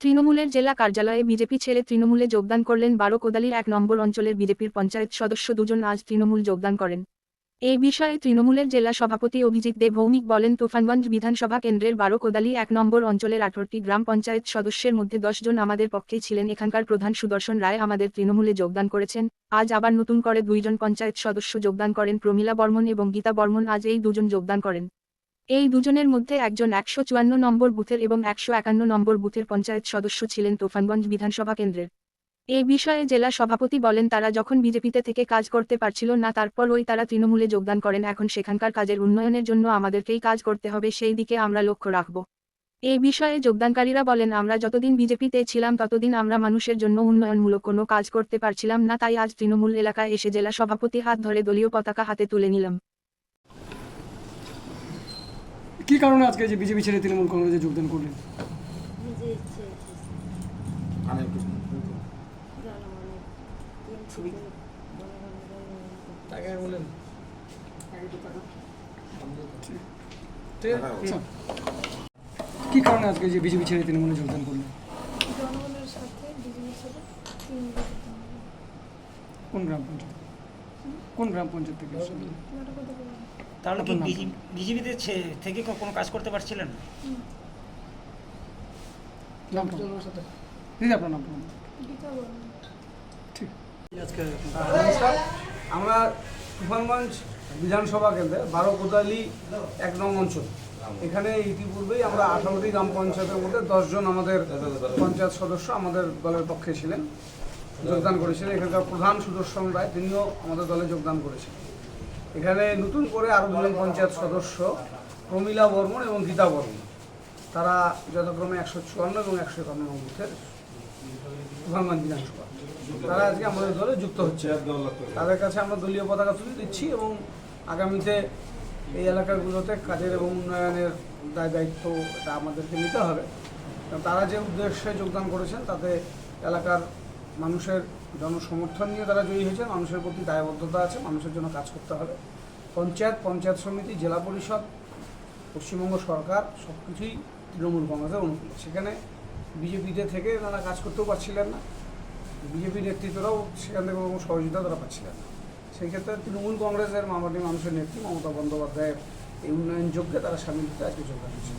তৃণমূলের জেলা কার্যালয়ে বিজেপি ছেড়ে তৃণমূলে যোগদান করলেন বারো কোদালির এক নম্বর অঞ্চলের বিজেপির পঞ্চায়েত সদস্য দুজন আজ তৃণমূল যোগদান করেন। এই বিষয়ে তৃণমূলের জেলা সভাপতি অভিজিৎ দেব ভৌমিক বলেন, তুফানগঞ্জ বিধানসভা কেন্দ্রের বারো কোদালি এক নম্বর অঞ্চলের আঠারোটি গ্রাম পঞ্চায়েত সদস্যের মধ্যে জন আমাদের পক্ষেই ছিলেন। এখানকার প্রধান সুদর্শন রায় আমাদের তৃণমূলে যোগদান করেছেন। আজ আবার নতুন করে দুইজন পঞ্চায়েত সদস্য যোগদান করেন। প্রমীলা বর্মন এবং গীতা বর্মন আজ এই দুজন যোগদান করেন। এই দুজনের মধ্যে একজন একশো চুয়ান্ন নম্বর বুথের এবং একশো একান্ন নম্বর বুথের পঞ্চায়েত সদস্য ছিলেন তোফানগঞ্জ বিধানসভা কেন্দ্রের। এই বিষয়ে জেলা সভাপতি বলেন, তারা যখন বিজেপিতে থেকে কাজ করতে পারছিল না তারপর ওই তারা তৃণমূলে যোগদান করেন। এখন সেখানকার কাজের উন্নয়নের জন্য আমাদেরকেই কাজ করতে হবে, সেই দিকে আমরা লক্ষ্য রাখব। এই বিষয়ে যোগদানকারীরা বলেন, আমরা যতদিন বিজেপিতে ছিলাম, ততদিন আমরা মানুষের জন্য উন্নয়নমূলক কোনো কাজ করতে পারছিলাম না, তাই আজ তৃণমূল এলাকায় এসে জেলা সভাপতি হাত ধরে দলীয় পতাকা হাতে তুলে নিলাম। কি কারণে আজকে যে বিজেপি ছেড়ে তৃণমূল কংগ্রেসে যোগদান করলেন। কি কারণে আজকে যে বিজেপি ছেড়ে তৃণমূলে যোগদান করলেন? কোন গ্রাম পঞ্চায়েত? কোন গ্রাম পঞ্চায়েত থেকে তাহলে কি বিজেপিতে থেকে কোনো কাজ করতে পারছিলেন? আমরা তুফানগঞ্জ বিধানসভা কেন্দ্রে বারো কোদালি এক নং অঞ্চল। এখানে ইতিপূর্বেই আমরা আঠারোটি গ্রাম পঞ্চায়েতের মধ্যে দশজন আমাদের পঞ্চায়েত সদস্য আমাদের দলের পক্ষে ছিলেন যোগদান করেছিলেন। এখানকার প্রধান সুদর্শন রায় তিনিও আমাদের দলে যোগদান করেছেন এখানে নতুন করে আরও দুজন পঞ্চায়েত সদস্য, প্রমীলা বর্মন এবং গীতা বর্মন। তারা যথাক্রমে একশো চুয়ান্ন এবং একশো একান্ন নং বুথের তুফানগঞ্জ বিধানসভা। তারা আজকে আমাদের দলে যুক্ত হচ্ছে। তাদের কাছে আমরা দলীয় পতাকা তুলে দিচ্ছি এবং আগামীতে এই এলাকাগুলোতে কাজের এবং উন্নয়নের দায় দায়িত্ব এটা আমাদেরকে নিতে হবে। তারা যে উদ্দেশ্যে যোগদান করেছেন, তাতে এলাকার মানুষের জনসমর্থন নিয়ে তারা জয়ী হয়েছে, মানুষের প্রতি দায়বদ্ধতা আছে, মানুষের জন্য কাজ করতে হবে। পঞ্চায়েত পঞ্চায়েত সমিতি, জেলা পরিষদ, পশ্চিমবঙ্গ সরকার সব কিছুই তৃণমূল কংগ্রেসের অনুকূলে। সেখানে বিজেপিতে থেকে তারা কাজ করতেও পারছিলেন না। বিজেপি নেতৃত্বরাও সেখান থেকে কোনো সহযোগিতা তারা পাচ্ছিলেন না। সেই ক্ষেত্রে তৃণমূল কংগ্রেসের মামাটি মানুষের নেত্রী মমতা বন্দ্যোপাধ্যায়ের এই উন্নয়ন যোগ্যে তারা সামিল হতে আজকে যোগদান করছে।